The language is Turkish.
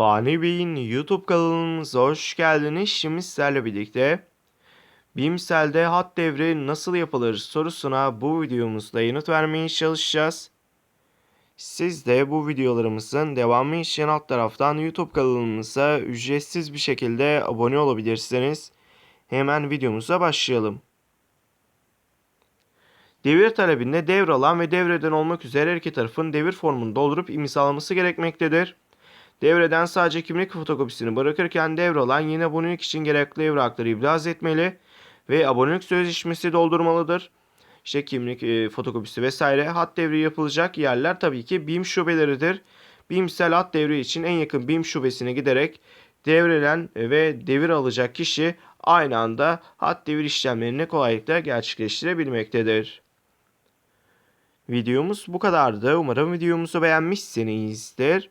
Fani Bey'in YouTube kanalımıza hoş geldiniz. Şimdi sizlerle birlikte Bimsel'de hat devri nasıl yapılır sorusuna bu videomuzda yanıt vermeye çalışacağız. Siz de bu videolarımızın devamı için alt taraftan YouTube kanalımıza ücretsiz bir şekilde abone olabilirsiniz. Hemen videomuza başlayalım. Devir talebinde devralan ve devreden olmak üzere her iki tarafın devir formunu doldurup imzalaması gerekmektedir. Devreden sadece kimlik fotokopisini bırakırken devralan yine abonelik için gerekli evrakları ibraz etmeli ve abonelik sözleşmesi doldurmalıdır. İşte kimlik e, fotokopisi vesaire hat devri yapılacak yerler tabii ki BİM şubeleridir. BİMsel hat devri için en yakın BİM şubesine giderek devrelen ve devir alacak kişi aynı anda hat devir işlemlerini kolaylıkla gerçekleştirebilmektedir. Videomuz bu kadardı. Umarım videomuzu beğenmişsinizdir.